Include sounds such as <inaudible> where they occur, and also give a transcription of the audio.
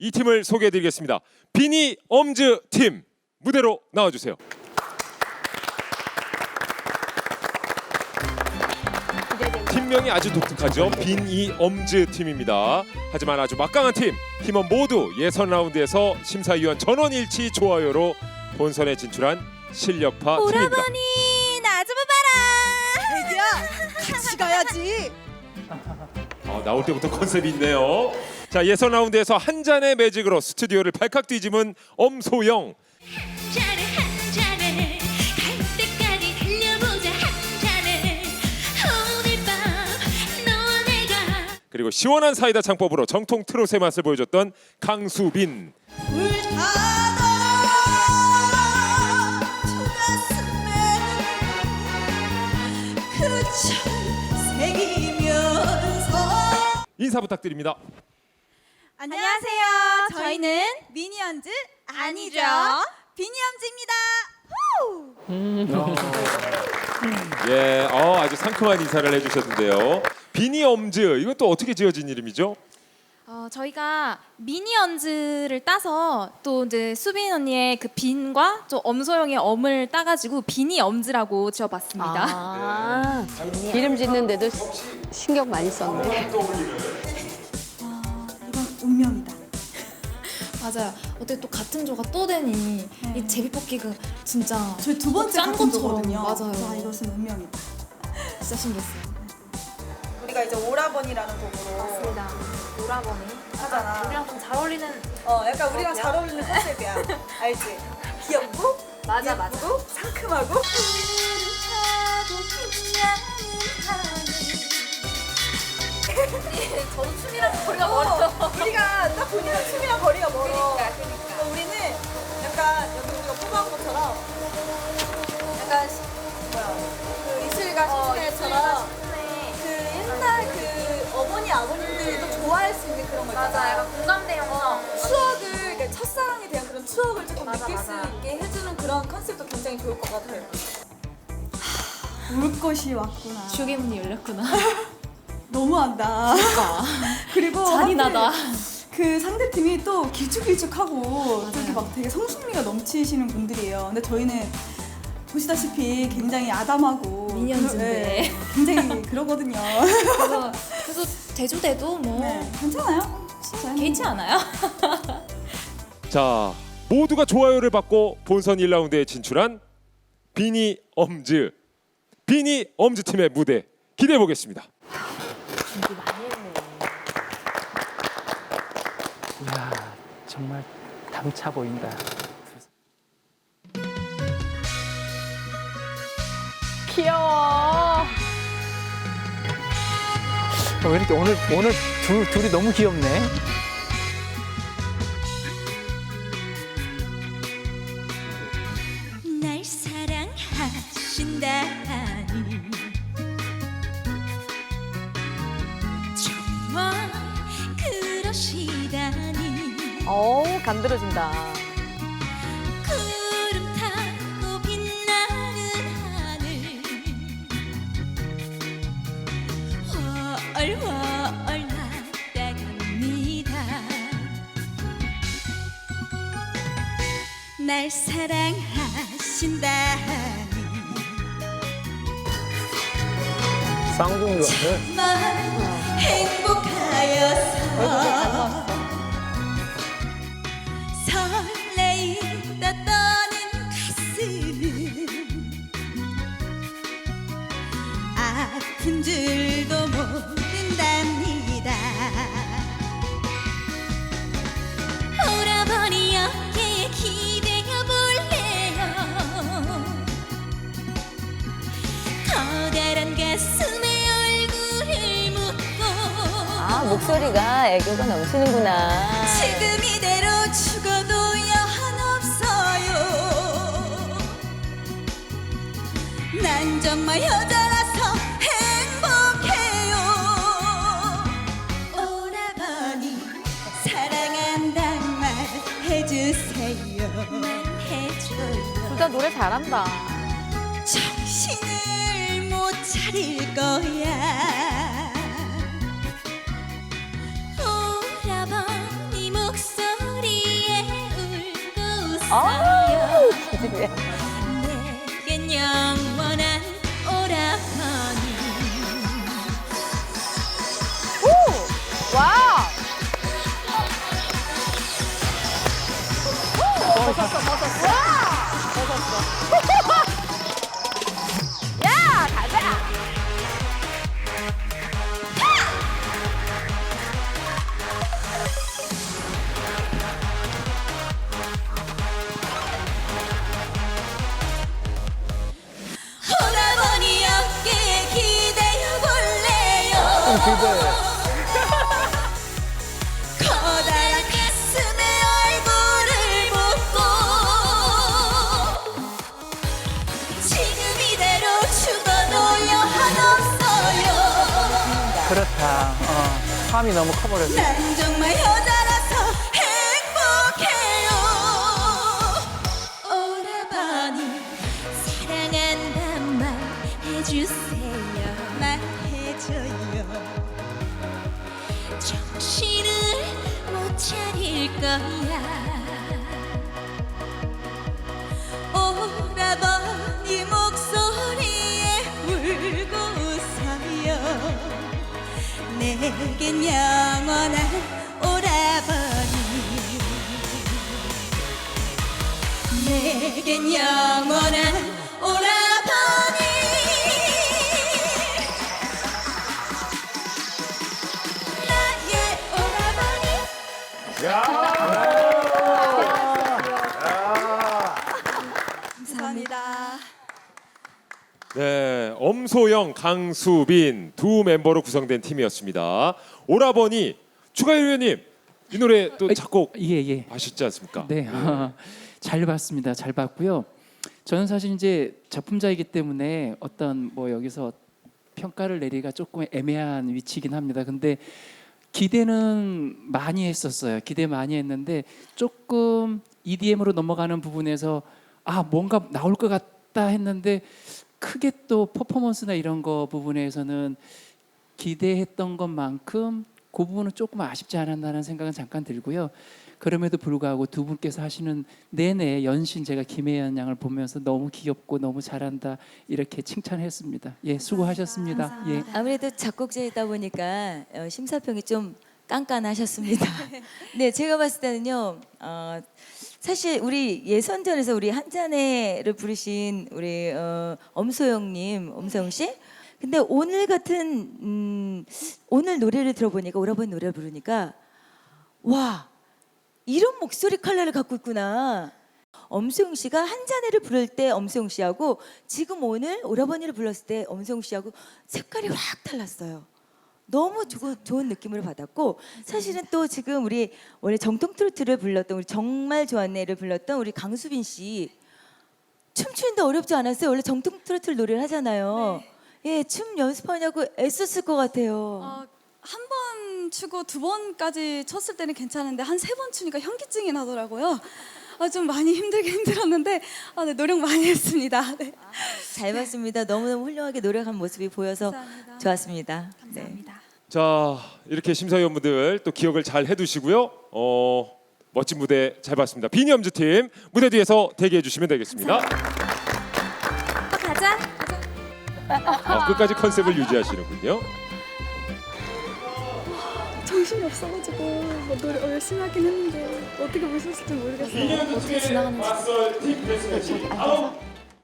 이 팀을 소개해드리겠습니다. 비니 엄즈 팀 무대로 나와주세요. 팀명이 아주 독특하죠. 비니 엄즈 팀입니다. 하지만 아주 막강한 팀 팀원 모두 예선 라운드에서 심사위원 전원 일치 좋아요로 본선에 진출한 실력파 팀입니다. 오라버니 나 좀 봐라. 애기야 같이 가야지. 어, 나올 때부터 컨셉이 있네요. 자 예선 라운드에서 한 잔의 매직으로 스튜디오를 발칵 뒤집은 엄소영. 잔에 한 잔에 갈 때까지 달려보자 한 잔에. 오늘 밤 너와 내가 그리고 시원한 사이다 창법으로 정통 트롯의 맛을 보여줬던 강수빈. 새기면서. 인사 부탁드립니다. 안녕하세요. 저희는 미니언즈 아니죠. 비니언즈입니다. 예, 어, 아주 상큼한 인사를 해주셨는데요. 비니 엄즈 이것도 어떻게 지어진 이름이죠? 어, 저희가 미니언즈를 따서 또 이제 수빈 언니의 그 빈과 좀 엄소영의 엄을 따가지고 비니 엄즈라고 지어봤습니다. 아, <laughs> 이름 짓는데도 신경 많이 썼네. 이건 맞아요. 어떻게 또 같은 조가 또 되니 이 제비뽑기가 진짜 저희 두 번째 짠 같은 것처럼, 거거든요. 맞아요. 와, 이것은 운명이다. 진짜 신기했어요. 우리가 이제 오라버니라는 곡으로 맞습니다. 오라버니. 하잖아. 우리랑 좀 잘 어울리는 어, 약간 우리랑 잘 어울리는 컨셉이야. <laughs> 알지? 귀엽고 맞아 예쁘고 상큼하고 <laughs> <laughs> 저도 춤이랑 거리가 어, 우리가 맞아, 약간 공감대 영화. 추억을 그러니까 첫사랑에 대한 그런 추억을 조금 맞아, 느낄 맞아. 수 있게 해주는 그런 컨셉도 굉장히 좋을 것 같아요. 울 것이 왔구나. 죽의 문이 열렸구나. 너무한다. 그리고 잔인하다. 그 상대 팀이 또 길쭉길쭉하고 또 이렇게 막 되게 성숙미가 넘치시는 분들이에요. 근데 저희는 보시다시피 굉장히 아담하고 미니언즈인데. 그러- 네, 굉장히 그러거든요. 그래서, 그래서 제주대도 뭐 네, 괜찮아요. 저희는 개의치 않아요? 자, 모두가 좋아요를 받고 본선 1라운드에 진출한 비니 엄즈 비니 엄즈 팀의 무대 기대해 보겠습니다. 이야 정말 당차 보인다. 귀여워. 왜 이렇게 오늘 오늘 둘 둘이 너무 귀엽네. 날 사랑하신다니 정말 그러시다니 어우, 감들어진다. 날아갑니다. 날 사랑하신다니 쌍둥이 같아. 만 행복하여서 목소리가 애교가 넘치는구나. 지금 이대로 죽어도 여한없어요. 난 정말 여자라서 행복해요. 오라버니 사랑한단 말 해주세요. 해줘요. 둘다 노래 잘한다. 정신을 못 차릴 거야 해주세요 볼래요 커다란 가슴에 얼굴을 묻고 지금 이대로 죽어도요 한없어요 그렇다. 어, 함이 너무 커버렸어. 난 정말 여자라 차릴 거야. 오라버니 목소리에 울고 웃어요 내겐 영원한 오라버니. 내겐 영원한 오라버니 감사합니다. 네, 엄소영, 강수빈 두 멤버로 구성된 팀이었습니다. 오라버니 추가열 위원님 이 노래 또 작곡 예, 예. 하셨지 않습니까? 네, 잘 봤습니다. 잘 봤고요. 저는 사실 이제 작품자이기 때문에 어떤 뭐 여기서 평가를 내리기가 조금 애매한 위치긴 합니다. 근데 기대는 많이 했었어요. 기대 많이 했는데 조금 EDM으로 넘어가는 부분에서 아 뭔가 나올 것 같다 했는데 크게 또 퍼포먼스나 이런 거 부분에서는 기대했던 것만큼 그 부분은 조금 아쉽지 않았나라는 생각은 잠깐 들고요. 그럼에도 불구하고 두 분께서 하시는 내내 연신 제가 김혜연 양을 보면서 너무 귀엽고 너무 잘한다 이렇게 칭찬했습니다. 예, 수고하셨습니다. 예. 아무래도 작곡자이다 보니까 어, 심사평이 좀 깐깐하셨습니다. <laughs> 네, 제가 봤을 때는요. 어, 사실 우리 예선전에서 우리 한잔해를 부르신 우리 어, 엄소영님, 엄소영 씨. 근데 오늘 같은 음, 오늘 노래를 들어보니까 오라버니 노래를 부르니까 와 이런 목소리 컬러를 갖고 있구나. 엄수영 씨가 한잔해를 부를 때 엄수영 씨하고 지금 오늘 오라버니를 불렀을 때 엄수영 씨하고 색깔이 확 달랐어요. 너무 좋은, 좋은 느낌을 받았고 사실은 또 지금 우리 원래 정통 트로트를 불렀던 우리 정말 좋았네를 불렀던 우리 강수빈 씨 춤추는데 어렵지 않았어요? 원래 정통 트로트 노래를 하잖아요. 예, 춤 연습하냐고 애썼을 것 같아요. 어, 한 번 추고 두 번까지 쳤을 때는 괜찮은데 한 세 번 추니까 현기증이 나더라고요. 아, 좀 많이 힘들게 힘들었는데 아, 네, 노력 많이 했습니다. 네. 잘 봤습니다. 너무너무 훌륭하게 노력한 모습이 보여서 감사합니다. 좋았습니다. 네. 감사합니다. 자 이렇게 심사위원분들 또 기억을 잘 해두시고요. 어 멋진 무대 잘 봤습니다. 비니 엄즈 팀 무대 뒤에서 대기해 주시면 되겠습니다. 가자. 아, 끝까지 컨셉을 유지하시는군요. 정신이 없어가지고 뭐 노래 열심히 하긴 했는데 어떻게 보셨을지 모르겠어요. 어떻게 지나가는지.